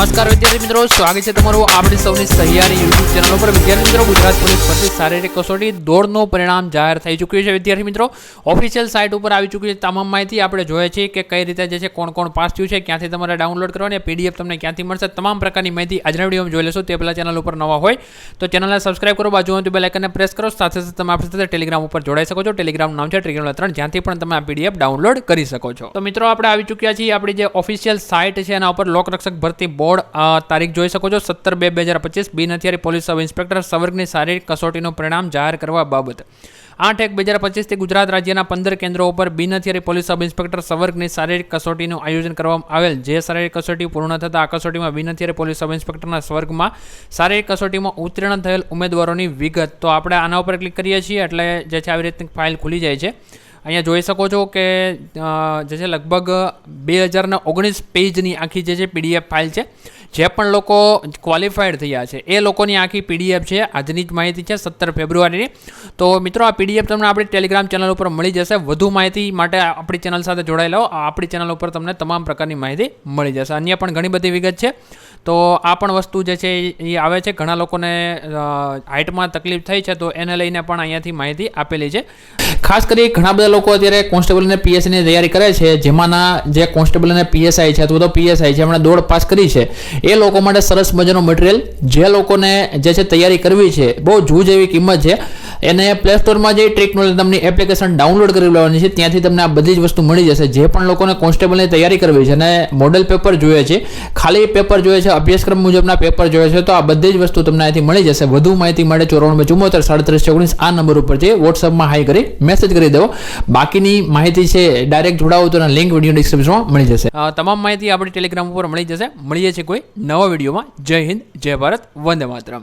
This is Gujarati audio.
નમસ્કાર વિદ્યાર્થી મિત્રો, સ્વાગત છે તમારું આપણી સૌની સહિયારી યુટ્યુબ ચેનલ ઉપર. વિદ્યાર્થી મિત્રો, ગુજરાત પોલીસ ભરતી શારીરિક કસોટી દોડનું પરિણામ જાહેર થઈ ચૂક્યું છે. વિદ્યાર્થી મિત્રો ઓફિશિયલ સાઇટ ઉપર આવી ચૂકી છે. તમામ માહિતી આપણે જોઈએ છીએ કે કઈ રીતે જે છે કોણ કોણ પાસ થયું છે, ક્યાંથી તમારે ડાઉનલોડ કરવાની પીડીએફ તમને ક્યાંથી મળશે, તમામ પ્રકારની માહિતી આજના વિડીયોમાં જોઈ લેશો. તે પહેલાં ચેનલ ઉપર નવા હોય તો ચેનલને સબસ્ક્રાઇબ કરો. બાજુ બેલ આઇકનને પ્રેસ કરો. સાથે સાથે તમે આપણી સાથે ટેલિગ્રામ ઉપર જોડાઈ શકો છો. ટેલિગ્રામ નામ છે ટેલિગ્રામ ત્રણ. જ્યાંથી પણ તમે આ પીડીએફ ડાઉનલોડ કરી શકો છો. તો મિત્રો, આપણે આવી ચૂક્યા છીએ. આપણી જે ઓફિશિયલ સાઇટ છે, એના ઉપર લોકરક્ષક ભરતી બોર્ડ અ, તારીખ જોઈ શકો છો સત્તર બે બે હજાર પચીસ બિન હથિયારી પોલીસ સબ ઇન્સ્પેક્ટર સવર્ગની શારીરિક કસોટીનું પરિણામ જાહેર કરવા બાબત. આઠ એક બે હજાર પચીસથી ગુજરાત રાજ્યના પંદર કેન્દ્રો ઉપર બિન હથિયારી પોલીસ સબ ઇન્સ્પેક્ટર સવર્ગની શારીરિક કસોટીનું આયોજન કરવામાં આવેલ. જે શારીરિક કસોટી પૂર્ણ થતાં આ કસોટીમાં બિન હથિયારી પોલીસ સબ ઇન્સ્પેક્ટરના સ્વર્ગમાં શારીરિક કસોટીમાં ઉત્તીર્ણ થયેલ ઉમેદવારોની વિગત. તો આપણે આના ઉપર ક્લિક કરીએ છીએ એટલે જે છે આવી રીતની ફાઇલ ખુલી જાય છે. અહીંયા જોઈ શકો છો કે જે છે લગભગ બે હજારના ઓગણીસ પેજની આખી જે છે પીડીએફ ફાઇલ છે, જે પણ લોકો ક્વોલિફાઈડ થયા છે, એ લોકોની આખી પીડીએફ છે, આજની જ માહિતી છે સત્તર ફેબ્રુઆરીની. તો મિત્રો, આ પીડીએફ તમને આપણી ટેલિગ્રામ ચેનલ ઉપર મળી જશે. વધુ માહિતી માટે આપણી ચેનલ સાથે જોડાઈ આપણી ચેનલ ઉપર તમને તમામ પ્રકારની માહિતી મળી જશે. અન્ય પણ ઘણી બધી વિગત છે. તો આ પણ વસ્તુ જે છે એ આવે છે. ઘણા લોકોને હાઇટમાં તકલીફ થઈ છે, તો એને લઈને પણ અહીંયાથી માહિતી આપેલી છે. ખાસ કરી ઘણા બધા લોકો અત્યારે કોન્સ્ટેબલ અને પીએસસીની તૈયારી કરે છે, જેમાંના જે કોન્સ્ટેબલ અને પીએસઆઈ છે, અથવા તો પીએસઆઈ છે, એમણે દોડ પાસ કરી છે. એ લોકો માટે સરસ મજાનો મટીરિયલ જે લોકોને જે છે તૈયારી કરવી છે, બહુ જૂજ એવી કિંમત છે. એને પ્લે સ્ટોરમાં જે ટ્રેકનોલેજ તમને એપ્લિકેશન ડાઉનલોડ કરી લેવાની છે, ત્યાંથી તમને આ બધી જ વસ્તુ મળી જશે. જે પણ લોકોને કોન્સ્ટેબલની તૈયારી કરવી છે અને મોડલ પેપર જોઈએ છે, ખાલી પેપર જોઈએ છે, અભ્યાસક્રમ મુજબના પેપર જોઈએ છે, તો આ બધી જ વસ્તુ તમને અહીંથી મળી જશે. વધુ માહિતી માટે ચોરાણું ચુમ્મોતેર, સાડત્રીસ, ઓગણીસ, આ નંબર ઉપર જે વોટ્સઅપમાં હાઈ કરી મેસેજ કરી દેવો બાકીની માહિતી છે ડાયરેક્ટ જોડાવો તો લિંક વીડિયો ડિસ્ક્રિપ્શનમાં મળી જશે. તમામ માહિતી આપણી ટેલિગ્રામ ઉપર મળી જશે. મળીએ છીએ કોઈ નવા વિડીયોમાં જય હિન્દ, જય ભારત, વંદે માતરમ.